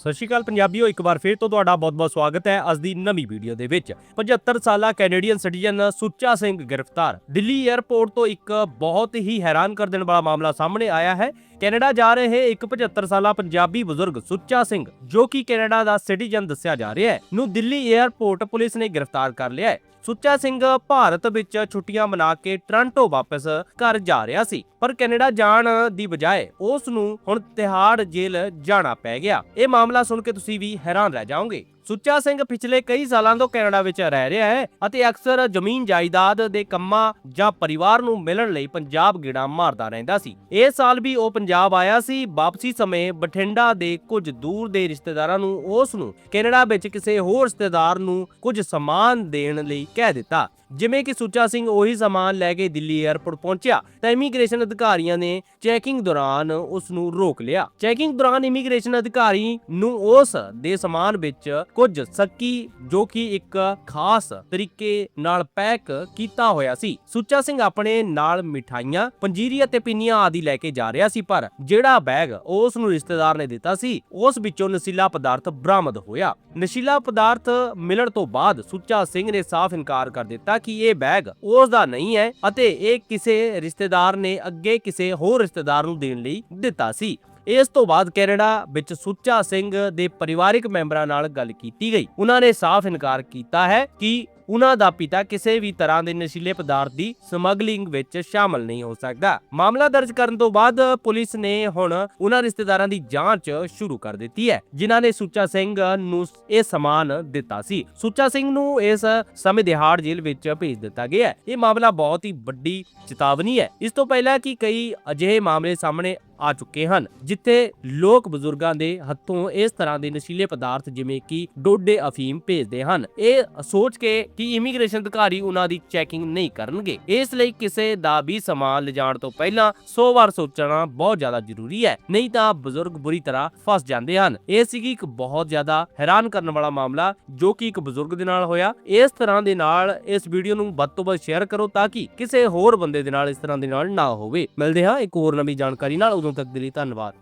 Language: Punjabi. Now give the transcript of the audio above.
ਸਤਿ ਸ਼੍ਰੀ ਅਕਾਲ ਪੰਜਾਬੀਓ, ਇੱਕ ਵਾਰ ਫਿਰ ਤੋਂ ਤੁਹਾਡਾ ਬਹੁਤ-ਬਹੁਤ ਸਵਾਗਤ ਹੈ ਅੱਜ ਦੀ ਨਵੀਂ ਵੀਡੀਓ ਦੇ ਵਿੱਚ। 75 ਸਾਲਾ ਕੈਨੇਡੀਅਨ ਸਿਟੀਜ਼ਨ ਸੁੱਚਾ ਸਿੰਘ ਗ੍ਰਿਫਤਾਰ। ਦਿੱਲੀ 에ਅਰਪੋਰਟ ਤੋਂ ਇੱਕ ਬਹੁਤ ਹੀ ਹੈਰਾਨ ਕਰ ਦੇਣ ਵਾਲਾ ਮਾਮਲਾ ਸਾਹਮਣੇ ਆਇਆ ਹੈ। ਕੈਨੇਡਾ ਜਾ ਰਹੇ ਇੱਕ 75 ਸਾਲਾ ਪੰਜਾਬੀ ਬਜ਼ੁਰਗ ਸੁੱਚਾ ਸਿੰਘ, ਜੋ ਕਿ ਕੈਨੇਡਾ ਦਾ ਸਿਟੀਜ਼ਨ ਦੱਸਿਆ ਜਾ ਰਿਹਾ ਹੈ, ਨੂੰ ਦਿੱਲੀ 에ਅਰਪੋਰਟ ਪੁਲਿਸ ਨੇ ਗ੍ਰਿਫਤਾਰ ਕਰ ਲਿਆ ਹੈ। ਸੁੱਚਾ ਸਿੰਘ ਭਾਰਤ ਵਿੱਚ ਛੁੱਟੀਆਂ ਮਨਾ ਕੇ ਟ੍ਰਾਂਟੋ ਵਾਪਸ ਘਰ ਜਾ ਰਿਹਾ ਸੀ, ਪਰ ਕੈਨੇਡਾ ਜਾਣ ਦੀ ਬਜਾਏ ਉਸ ਨੂੰ ਹੁਣ ਤਿਹਾੜ ਜੇਲ੍ਹ ਜਾਣਾ ਪੈ ਗਿਆ। ਇਹ ਮਾਮਲਾ ਸੁਣ ਕੇ ਤੁਸੀਂ ਵੀ ਹੈਰਾਨ ਰਹਿ ਜਾਓਗੇ। ਸੁੱਚਾ ਸਿੰਘ ਪਿਛਲੇ ਕਈ ਸਾਲਾਂ ਤੋਂ ਕੈਨੇਡਾ ਵਿੱਚ ਰਹਿ ਰਿਹਾ ਹੈ ਅਤੇ ਅਕਸਰ ਜ਼ਮੀਨ ਜਾਇਦਾਦ ਦੇ ਕੰਮਾਂ ਜਾਂ ਪਰਿਵਾਰ ਨੂੰ ਮਿਲਣ ਲਈ ਪੰਜਾਬ ਗੇੜਾ ਮਾਰਦਾ ਰਹਿੰਦਾ ਸੀ। ਇਸ ਸਾਲ ਵੀ ਉਹ ਪੰਜਾਬ ਆਇਆ ਸੀ। ਵਾਪਸੀ ਸਮੇਂ ਬਠਿੰਡਾ ਦੇ ਕੁਝ ਦੂਰ ਦੇ ਰਿਸ਼ਤੇਦਾਰਾਂ ਨੂੰ ਉਸ ਨੂੰ ਕੈਨੇਡਾ ਵਿੱਚ ਕਿਸੇ ਹੋਰ ਰਿਸ਼ਤੇਦਾਰ ਨੂੰ ਕੁਝ ਸਮਾਨ ਦੇਣ ਲਈ ਕਹਿ ਦਿੱਤਾ। ਜਿਵੇਂ ਕਿ ਸੁੱਚਾ ਸਿੰਘ ਉਹੀ ਸਮਾਨ ਲੈ ਕੇ ਦਿੱਲੀ 에ਅਰਪੋਰਟ ਪਹੁੰਚਿਆ ਤਾਂ ਇਮੀਗ੍ਰੇਸ਼ਨ ਅਧਿਕਾਰੀਆਂ ਨੇ ਚੈਕਿੰਗ ਦੌਰਾਨ ਉਸ ਨੂੰ ਰੋਕ ਲਿਆ। ਚੈਕਿੰਗ ਦੌਰਾਨ ਇਮੀਗ੍ਰੇਸ਼ਨ ਅਧਿਕਾਰੀ ਨੂੰ ਉਸ ਦੇ ਸਮਾਨ ਵਿੱਚ ਕੁਝ ਸੱਕੀ ਜੋ ਕਿ ਇੱਕ ਖਾਸ ਤਰੀਕੇ ਨਾਲ ਪੈਕ ਕੀਤਾ ਹੋਇਆ ਸੀ। ਸੁੱਚਾ ਸਿੰਘ ਆਪਣੇ ਨਾਲ ਮਿਠਾਈਆਂ ਪੰਜੀਰੀ ਅਤੇ ਪਿੰਨੀਆਂ ਆਦਿ ਲੈ ਕੇ ਜਾ ਰਿਹਾ ਸੀ, ਪਰ ਜਿਹੜਾ ਬੈਗ ਉਸ ਨੂੰ ਰਿਸ਼ਤੇਦਾਰ ਨੇ ਦਿੱਤਾ ਸੀ, ਉਸ ਵਿੱਚੋਂ ਨਸ਼ੀਲਾ ਪਦਾਰਥ ਬਰਾਮਦ ਹੋਇਆ। ਨਸ਼ੀਲਾ ਪਦਾਰਥ ਮਿਲਣ ਤੋਂ ਬਾਅਦ ਸੁੱਚਾ ਸਿੰਘ ਨੇ ਸਾਫ਼ ਇਨਕਾਰ ਕਰ ਦਿੱਤਾ ਕਿ ਇਹ ਬੈਗ ਉਸ ਦਾ ਨਹੀਂ ਹੈ ਅਤੇ ਇਹ ਕਿਸੇ ਰਿਸ਼ਤੇਦਾਰ ਨੇ ਅੱਗੇ ਕਿਸੇ ਹੋਰ ਰਿਸ਼ਤੇਦਾਰ ਨੂੰ ਦੇਣ ਲਈ ਦਿੱਤਾ ਸੀ। ਇਸ ਤੋਂ ਬਾਅਦ ਕੈਨੇਡਾ ਵਿੱਚ ਸੁੱਚਾ ਸਿੰਘ ਦੇ ਪਰਿਵਾਰਕ ਮੈਂਬਰਾਂ ਨਾਲ ਗੱਲ ਕੀਤੀ ਗਈ। ਉਹਨਾਂ ਨੇ ਸਾਫ਼ ਇਨਕਾਰ ਕੀਤਾ ਹੈ ਕਿ ਉਹਨਾਂ ਦਾ ਪਿਤਾ ਕਿਸੇ ਵੀ ਤਰ੍ਹਾਂ ਦੇ ਨਸ਼ੀਲੇ ਪਦਾਰਥ ਦੀ ਸਮਗਲਿੰਗ ਵਿੱਚ ਸ਼ਾਮਲ ਨਹੀਂ ਹੋ ਸਕਦਾ। ਮਾਮਲਾ ਦਰਜ ਕਰਨ ਤੋਂ ਬਾਅਦ ਪੁਲਿਸ ਨੇ ਹੁਣ ਉਹਨਾਂ ਰਿਸ਼ਤੇਦਾਰਾਂ ਦੀ ਜਾਂਚ ਸ਼ੁਰੂ ਕਰ ਦਿੱਤੀ ਹੈ, ਜਿਨ੍ਹਾਂ ਨੇ ਸੁੱਚਾ ਸਿੰਘ ਨੂੰ ਇਹ ਸਮਾਨ ਦਿੱਤਾ ਸੀ। ਸੁੱਚਾ ਸਿੰਘ ਨੂੰ ਇਸ ਸਮੇਂ ਦਿਹਾੜ ਜੇਲ੍ਹ ਵਿੱਚ ਭੇਜ ਦਿੱਤਾ ਗਿਆ ਹੈ। ਇਹ ਮਾਮਲਾ ਬਹੁਤ ਹੀ ਵੱਡੀ ਚੇਤਾਵਨੀ ਹੈ। ਇਸ ਤੋਂ ਪਹਿਲਾਂ ਕਿ ਕਈ ਅਜਿਹੇ ਮਾਮਲੇ ਸਾਹਮਣੇ ਆ ਚੁੱਕੇ ਹਨ, ਜਿੱਥੇ ਲੋਕ ਬਜ਼ੁਰਗਾਂ ਦੇ ਹੱਥੋਂ ਇਸ ਤਰ੍ਹਾਂ ਦੇ ਨਸ਼ੀਲੇ ਪਦਾਰਥ ਜਿਵੇਂ ਕਿ ਡੋਡੇ ਅਫੀਮ ਭੇਜਦੇ ਹਨ। ਇਹ ਸੋਚ ਕੇ ਕਿ ਇਮੀਗ੍ਰੇਸ਼ਨ ਅਧਿਕਾਰੀ ਉਹਨਾਂ ਦੀ ਚੈਕਿੰਗ ਨਹੀਂ ਕਰਨਗੇ। ਇਸ ਲਈ ਕਿਸੇ ਦਾ ਵੀ ਸਮਾਨ ਲਿਜਾਣ ਤੋਂ ਪਹਿਲਾਂ 100 ਵਾਰ ਸੋਚਣਾ ਬਹੁਤ ਜ਼ਿਆਦਾ ਜ਼ਰੂਰੀ ਹੈ, ਨਹੀਂ ਤਾਂ ਬਜ਼ੁਰਗ ਬੁਰੀ ਤਰ੍ਹਾਂ ਫਸ ਜਾਂਦੇ ਹਨ। ਇਹ ਸੀਗੀ ਇੱਕ ਬਹੁਤ ਜ਼ਿਆਦਾ ਹੈਰਾਨ ਕਰਨ ਵਾਲਾ ਮਾਮਲਾ ਜੋ ਕਿ ਇੱਕ ਬਜ਼ੁਰਗ ਦੇ ਨਾਲ ਹੋਇਆ। ਇਸ ਤਰ੍ਹਾਂ ਦੇ ਨਾਲ ਇਸ ਵੀਡੀਓ ਨੂੰ ਵੱਧ ਤੋਂ ਵੱਧ ਸ਼ੇਅਰ ਕਰੋ ਤਾਂ ਕਿ ਕਿਸੇ ਹੋਰ ਬੰਦੇ ਦੇ ਨਾਲ ਇਸ ਤਰ੍ਹਾਂ ਦੇ ਨਾਲ ਨਾ ਹੋਵੇ। ਮਿਲਦੇ ਹਾਂ ਇੱਕ ਹੋਰ ਨਵੀਂ ਜਾਣਕਾਰੀ ਨਾਲ। ਉਦੋਂ ਤੱਕ ਦੇ ਲਈ ਧੰਨਵਾਦ।